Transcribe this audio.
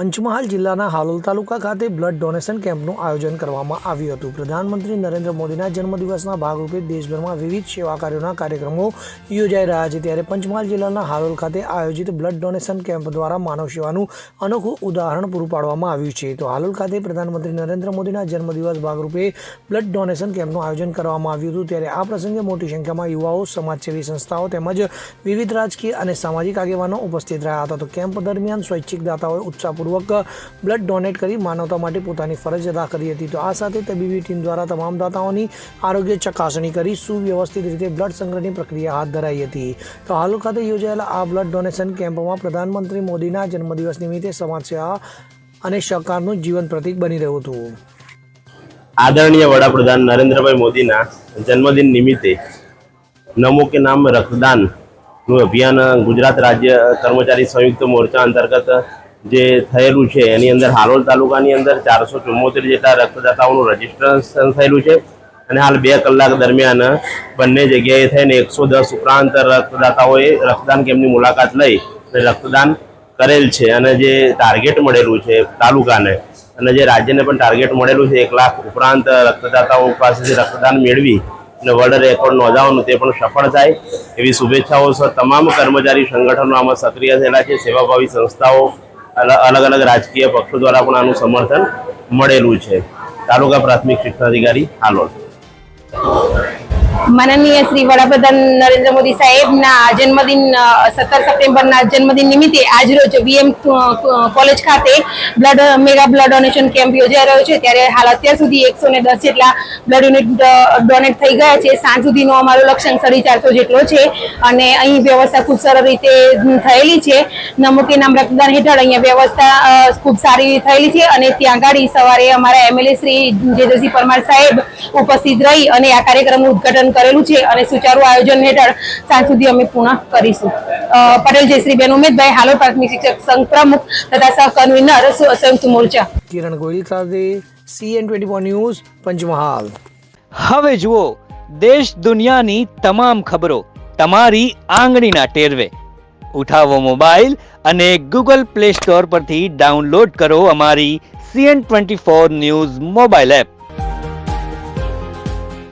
પંચમહાલ જિલ્લાના હાલોલ તાલુકા ખાતે blood donation કેમ્પનું આયોજન કરવામાં આવ્યું હતું. પ્રધાનમંત્રી નરેન્દ્ર મોદીના જન્મદિવસના ભાગરૂપે દેશભરમાં વિવિધ સેવા કાર્યોના કાર્યક્રમો યોજાઈ રહ્યા છે. ત્યારે પંચમહાલ જિલ્લાના હાલોલ ખાતે આયોજિત બ્લડ ડોનેશન કેમ્પ દ્વારા માનવ સેવાનું અનોખું ઉદાહરણ પૂરું પાડવામાં આવ્યું છે. તો હાલોલ ખાતે પ્રધાનમંત્રી નરેન્દ્ર મોદીના જન્મદિવસ ભાગરૂપે બ્લડ ડોનેશન કેમ્પનું આયોજન કરવામાં આવ્યું હતું. ત્યારે આ પ્રસંગે મોટી સંખ્યામાં યુવાઓ, સમાજસેવી સંસ્થાઓ તેમજ વિવિધ રાજકીય અને સામાજિક આગેવાનો ઉપસ્થિત રહ્યા હતા. તો કેમ્પ દરમિયાન સ્વૈચ્છિક દાતાઓએ ઉત્સાહપૂર્વક બ્લડ ડોનેટ કરી માનવતા માટે પોતાની ફરજ અદા કરી હતી. તો આ સાથે તબીબી ટીમ દ્વારા તમામ દાતાઓની આરોગ્ય ચકાસણી કરી સુવ્યવસ્થિત રીતે બ્લડ સંગ્રહની પ્રક્રિયા હાથ ધરાઈ હતી. તો હાલ ખાતે યોજાયેલા આ બ્લડ ડોનેશન કેમ્પમાં પ્રધાનમંત્રી મોદીના જન્મદિવસ નિમિત્તે સમાજસેવા અને સહકારનું જીવન પ્રતીક બની રહ્યું હતું. આદરણીય વડાપ્રધાન નરેન્દ્રભાઈ મોદીના જન્મદિન નિમિત્તે નમો કે નામ રક્તદાનનું અભિયાન ગુજરાત રાજ્ય કર્મચારી સંયુક્ત મોરચા અંતર્ગત જે થયેલું છે, એની અંદર હાલોલ તાલુકાની અંદર ચારસો ચુમ્મોતેર જેટલા રક્તદાતાઓનું રજીસ્ટ્રેશન થયેલું છે. અને હાલ બે કલાક દરમિયાન બંને જગ્યાએ થઈને એકસો દસ ઉપરાંત રક્તદાતાઓએ રક્તદાન કેમ્પની મુલાકાત લઈ રક્તદાન કરેલ છે. અને જે ટાર્ગેટ મળેલું છે તાલુકાને, અને જે રાજ્યને પણ ટાર્ગેટ મળેલું છે, એક લાખ ઉપરાંત રક્તદાતાઓ પાસેથી રક્તદાન મેળવી અને વર્લ્ડ રેકોર્ડ નોંધાવવાનું તે પણ સફળ થાય. એવી શુભેચ્છાઓ સહ તમામ કર્મચારી સંગઠનો આમાં સક્રિય થયેલા છે. સેવાભાવી સંસ્થાઓ અલગ અલગ રાજકીય પક્ષો દ્વારા પણ આનું સમર્થન મળેલું છે. તાલુકા પ્રાથમિક શિક્ષણાધિકારી હાલોલ. માનનીય શ્રી વડાપ્રધાન નરેન્દ્ર મોદી સાહેબના જન્મદિન સત્તર સપ્ટેમ્બરના જન્મદિન નિમિત્તે આજરોજ વીએમ કોલેજ ખાતે blood, mega blood donation camp યોજાઈ રહ્યો છે. ત્યારે હાલ અત્યાર સુધી એકસો જેટલા બ્લડ યુનિટ ડોનેટ થઈ ગયા છે. સાંજ સુધીનો અમારો લક્ષ્યાંક સાડી જેટલો છે અને અહીં વ્યવસ્થા ખૂબ સરળ રીતે થયેલી છે. નમો કે નામ રક્તદાન હેઠળ અહીંયા વ્યવસ્થા ખૂબ સારી થયેલી છે અને ત્યાં આગળ સવારે અમારા એમએલએ શ્રી જેજસિંહ પરમાર સાહેબ ઉપસ્થિત રહી અને આ કાર્યક્રમનું ઉદ્ઘાટન કરેલું છે અને સુચારુ આયોજન હેઠળ સાંજ સુધી અમે પૂર્ણ કરીશું. પટેલ જયશ્રીબેન ઉમેદભાઈ હાલો પ્રાથમિક શિક્ષક સંઘ પ્રમુખ તથા સહ કન્વીનર સંયુક્ત મોરચા. કિરણ ગોયલ સાથે સીએન ટ્વેન્ટી ન્યૂઝ પંચમહાલ. હવે જુઓ દેશ દુનિયાની તમામ ખબરો તમારી આંગળીના ટેરવે. ઉઠાવો મોબાઈલ અને ગૂગલ પ્લે સ્ટોર પરથી ડાઉનલોડ કરો અમારી CN twenty four news mobile app.